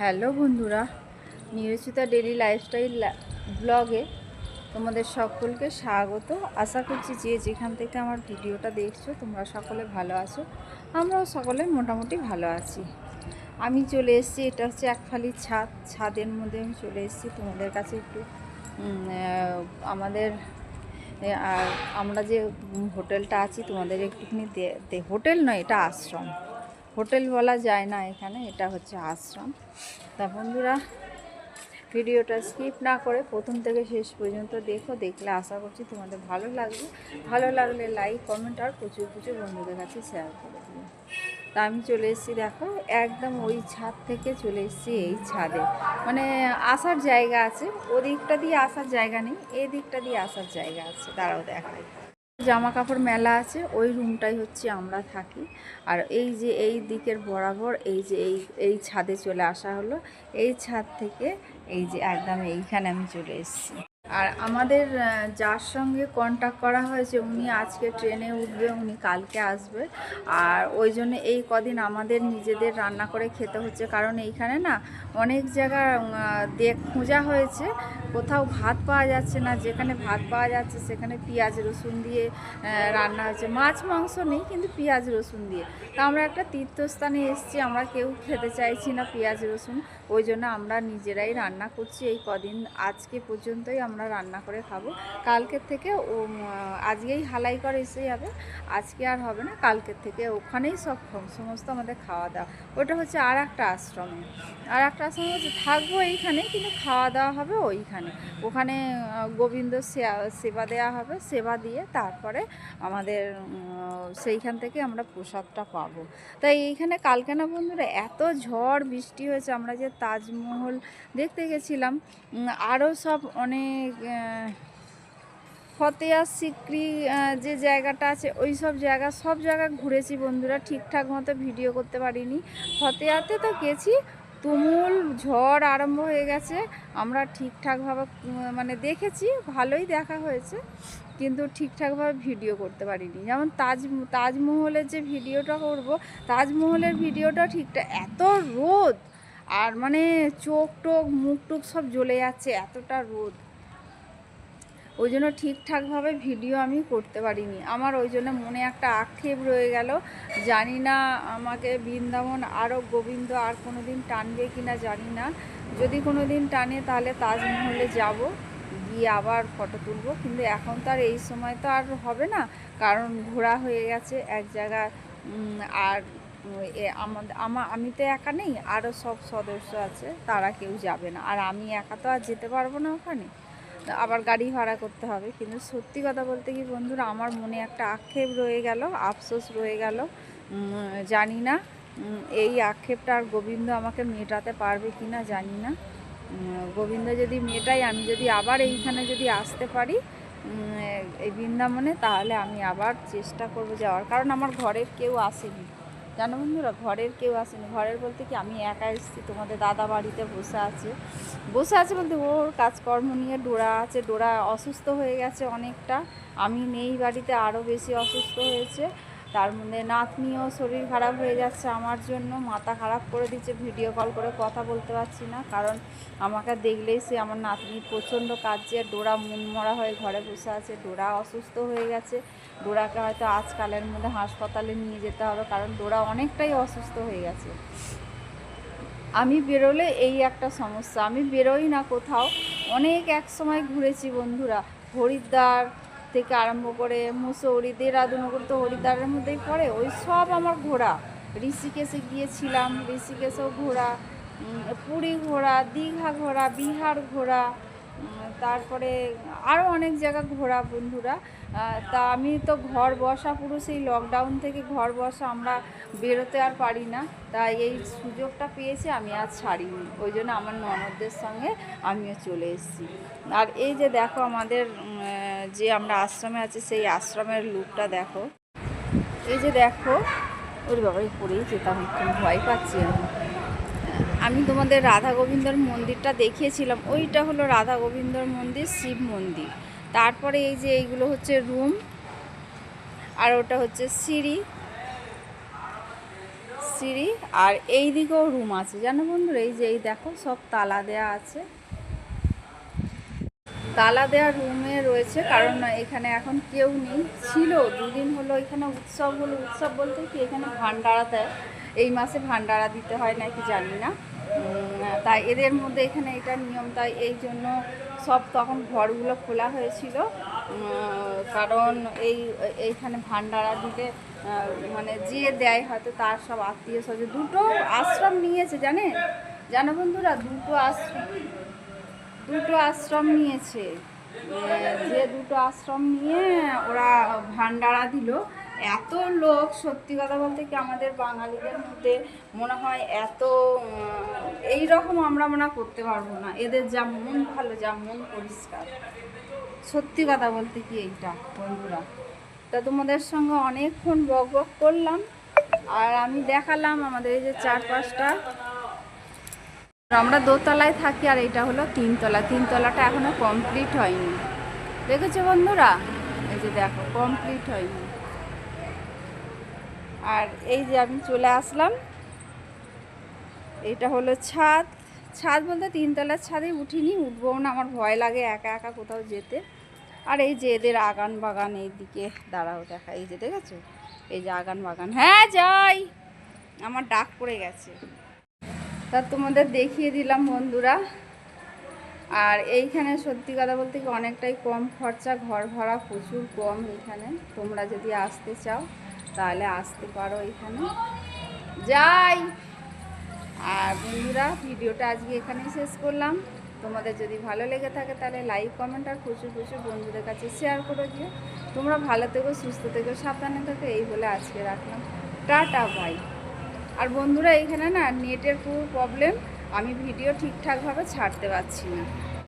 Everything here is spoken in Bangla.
হ্যালো বন্ধুরা নিয়োজিতা ডেলি লাইফস্টাইল ব্লগে তোমাদের সকলকে স্বাগত। আশা করছি যে যেখান থেকে আমার ভিডিওটা দেখছ, তোমরা সকলে ভালো আছো। আমরাও সকলে মোটামুটি ভালো আছি। আমি চলে এসেছি, এটা হচ্ছে একফালি ছাদ। ছাদের মধ্যে আমি চলে এসেছি। তোমাদের কাছে একটু আমাদের আমরা যে হোটেলটা আছি, তোমাদের একটুখানি হোটেল নয়, এটা আশ্রম। হোটেল বলা যায় না এখানে, এটা হচ্ছে আশ্রম। তা বন্ধুরা, ভিডিওটা স্কিপ না করে প্রথম থেকে শেষ পর্যন্ত দেখো, দেখলে আশা করছি তোমাদের ভালো লাগবে। ভালো লাগলে লাইক কমেন্ট আর প্রচুর প্রচুর বন্ধুদের কাছে শেয়ার করে দিও। তা আমি চলে এসেছি, দেখো, একদম ওই ছাদ থেকে চলে এসেছি এই ছাদে। মানে আসার জায়গা আছে, ওদিকটা দিয়ে আসার জায়গা নেই এই দিকটা দিয়ে আসার জায়গা আছে। তারাও দেখায় জামা কাপড় মেলা আছে, ওই রুমটাই হচ্ছে আমরা থাকি। আর এই যে এই দিকের বরাবর, এই যে এই এই ছাদে চলে আসা হলো। এই ছাদ থেকে এই যে একদম এইখানে আমি চলে এসেছি। আর আমাদের যার সঙ্গে কন্ট্যাক্ট করা হয়েছে, উনি আজকে ট্রেনে উঠবে, উনি কালকে আসবে। আর ওই জন্য এই কদিন আমাদের নিজেদের রান্না করে খেতে হচ্ছে। কারণ এইখানে না অনেক জায়গা দেখ খোঁজা হয়েছে। কোথাও ভাত পাওয়া যাচ্ছে না। যেখানে ভাত পাওয়া যাচ্ছে, সেখানে পেঁয়াজ রসুন দিয়ে রান্না হচ্ছে। মাছ, মাংস নেই, কিন্তু পেঁয়াজ রসুন দিয়ে। তা আমরা একটা তীর্থস্থানে এসেছি, আমরা কেউ খেতে চাইছি না পেঁয়াজ, রসুন। ওই জন্য আমরা নিজেরাই রান্না করছি। এই কদিন, আজকে পর্যন্তই আমরা রান্না করে খাব। কালকের থেকে ও আজকেই হালাই করে এসে যাবে। আজকে আর হবে না, কালকের থেকে ওখানেই খ- সমস্ত আমাদের খাওয়া দাওয়া ওটা হচ্ছে আর একটা আশ্রমে। আর একটা আশ্রমে হচ্ছে থাকব এইখানে, কিন্তু খাওয়া দাওয়া হবে ওইখানে। ওখানে গোবিন্দ সেবা দেওয়া হবে, সেবা দিয়ে তারপরে আমাদের সেইখান থেকে আমরা প্রসাদটা পাবো। তাই এইখানে কালকে না বন্ধুরা এত ঝড় বৃষ্টি হয়েছে, আমরা যে তাজমহল দেখতে গেছিলাম। আরও সব অনেক ফতেয়া সিক্রি যে জায়গাটা আছে, ওই সব জায়গা সব জায়গা ঘুরেছি বন্ধুরা, ঠিকঠাক মতো ভিডিও করতে পারিনি। ফতেয়াতে তো গেছি, তুমুল ঝড় আরম্ভ হয়ে গেছে, আমরা ঠিকঠাকভাবে মানে দেখেছি, ভালোই দেখা হয়েছে, কিন্তু ঠিকঠাকভাবে ভিডিও করতে পারিনি। যেমন তাজ, তাজমহলের যে ভিডিওটা করব, তাজমহলের ভিডিওটা ঠিকঠাক এত রোদ আর মানে চোখ টোক মুখ টুক সব জ্বলে যাচ্ছে, এতটা রোদ। ওই জন্য ঠিকঠাকভাবে ভিডিও আমি করতে পারিনি। আমার ওই জন্য মনে একটা আক্ষেপ রয়ে গেল। জানি না আমাকে বৃন্দাবন আরও গোবিন্দ আর কোনো দিন টানবে কি না জানি না। যদি কোনো দিন টানে তাহলে তাজমহলে যাব, গিয়ে আবার ফটো তুলবো। কিন্তু এখন তো আর এই সময় তো আর হবে না। কারণ ঘোরা হয়ে গেছে এক জায়গায়। আর আমাদের, আমা তো একা নেই আরও সব সদস্য আছে, তারা কেউ যাবে না। আর আমি একা তো আর যেতে পারব না ওখানে। আবার গাড়ি ভাড়া করতে হবে। কিন্তু সত্যি কথা বলতে কি বন্ধুরা, আমার মনে একটা আক্ষেপ রয়ে গেল, আফসোস রয়ে গেল। জানি না এই আক্ষেপটা আর গোবিন্দ আমাকে মেটাতে পারবে কি না জানি না। গোবিন্দ যদি মেটাই আমি যদি আবার এইখানে যদি আসতে পারি এই বৃন্দাবনে, তাহলে আমি আবার চেষ্টা করব যাওয়ার। কারণ আমার ঘরের কেউ আসেনি। জানো বন্ধুরা, ঘরের কেউ আসেনি। ঘরের বলতে কি, আমি একা এসেছি, তোমাদের দাদা বাড়িতে বসে আছে। বসে আছে বলতে ওর কাজকর্ম নিয়ে ডোরা আছে। ডোরা অসুস্থ হয়ে গেছে অনেকটা। আমি নেই বাড়িতে, আরও বেশি অসুস্থ হয়েছে। তার মধ্যে নাতনিও শরীর খারাপ হয়ে যাচ্ছে আমার জন্য, মাথা খারাপ করে দিচ্ছে ভিডিও কল করে কথা বলতে পারছি না। কারণ আমাকে দেখলেই সে আমার নাতনি প্রচণ্ড কাজে ডোরা মন মরা হয়ে ঘরে বসে আছে, ডোরা অসুস্থ হয়ে গেছে। ডোরাকে হয়তো আজকালের মধ্যে হাসপাতালে নিয়ে যেতে হবে, কারণ ডোরা অনেকটাই অসুস্থ হয়ে গেছে। আমি বেরোলে এই একটা সমস্যা, আমি বেরোই না কোথাও। অনেক এক সময় ঘুরেছি বন্ধুরা, হরিদ্বার থেকে আরম্ভ করে মুসৌরি, দেরাদুনগর তো হরিদ্বারের মধ্যেই পড়ে, ওই সব আমার ঘোরা। ঋষিকেশে গিয়েছিলাম, ঋষিকেশেও ঘোরা পুরী ঘোরা, দীঘা ঘোরা, বিহার ঘোরা। তারপরে আরও অনেক জায়গা ঘোরা বন্ধুরা। তা আমি তো ঘর বসা পুরো সেই লকডাউন থেকে ঘর বসা আমরা বেরোতে আর পারি না। তাই এই সুযোগটা পেয়েছি, আমি আর ছাড়িনি। ওই জন্য আমার ননদদের সঙ্গে আমিও চলে এসেছি। আর এই যে দেখো আমাদের যে আমরা আশ্রমে আছি, সেই আশ্রমের লুকটা দেখো। এই যে দেখো, ওর বাবাই পড়েই যেতাম, একটু ভয় পাচ্ছি আমি। আমি তোমাদের রাধা গোবিন্দর মন্দিরটা দেখিয়েছিলাম। ওইটা হলো রাধা গোবিন্দর মন্দির, শিব মন্দির। তারপরে এই যে এইগুলো হচ্ছে রুম, আর ওটা হচ্ছে সিঁড়ি। সিঁড়ি, আর এই দিকেও রুম আছে। জানো বন্ধুরা, এই যে এই দেখো, সব তালা দেয়া আছে। তালা দেওয়া রুমে রয়েছে, কারণ এখানে এখন কেউ নেই। ছিল, দুদিন হলো এখানে উৎসব হলো। উৎসব বলতে কি, এখানে ভান্ডারা দেয় এই মাসে ভান্ডারা দিতে হয় নাকি জানি না। তাই এদের মধ্যে এখানে এটা নিয়ম, তাই এই জন্য সব তখন ঘরগুলো খোলা হয়েছিল। কারণ এই, এইখানে ভান্ডারা দিতে মানে যে দেয় হয়তো তার সব আত্মীয় স্বজন। দুটো আশ্রম নিয়েছে, জানে? জানো বন্ধুরা? দুটো আশ্রম। দুটো আশ্রম নিয়েছে। যে দুটো আশ্রম নিয়ে ওরা ভান্ডারা দিল। এত লোক, সত্যি কথা বলতে কি আমাদের বাঙালিদের মধ্যে মনে হয় এত এই রকম আমরা মনে করতে পারব না। এদের যা মন ভালো, যা মন পরিষ্কার। সত্যি কথা বলতে কি এইটা, বন্ধুরা? তা তোমাদের সঙ্গে অনেকক্ষণ বক বক করলাম, আর আমি দেখালাম আমাদের এই যে চারপাশটা। আমরা দোতলায় থাকি আর এটা হলো তিনতলা। তিনতলাটা এখনও কমপ্লিট হয়নি। দেখেছ বন্ধুরা? এই যে দেখো কমপ্লিট হয়নি। আর এই যে আমি চলে আসলাম। এটা হলো ছাদ। ছাদ বলতে তিনতলার ছাদে উঠিনি, উঠবো না, আমার ভয় লাগে একা একা কোথাও যেতে। আর এই যে এদের আগান বাগান এই দিকে দাঁড়াও দেখা, এই যে দেখেছ? এই যে আগান বাগান হ্যাঁ যাই। আমার ডাক পড়ে গেছে। তা তোমাদের দেখিয়ে দিলাম বন্ধুরা। আর এইখানে সত্যি কথা বলতে কি অনেকটাই কম খরচা, ঘর ভাড়া প্রচুর কম এখানে। তোমরা যদি আসতে চাও তাহলে আসতে পারো এখানে। যাই। আর বন্ধুরা, ভিডিওটা আজকে এখানেই শেষ করলাম। তোমাদের যদি ভালো লেগে থাকে তাহলে লাইক কমেন্ট আর প্রচুর প্রচুর বন্ধুদের কাছে শেয়ার করে দিও। তোমরা ভালো থেকো, সুস্থ থেকো, সাবধানে থেকো, এই বলে আজকে রাখলাম। টাটা ভাই আর বন্ধুরা, এখানে না নেটের খুব প্রবলেম আমি ভিডিও ঠিকঠাকভাবে ছাড়তে পারছি না।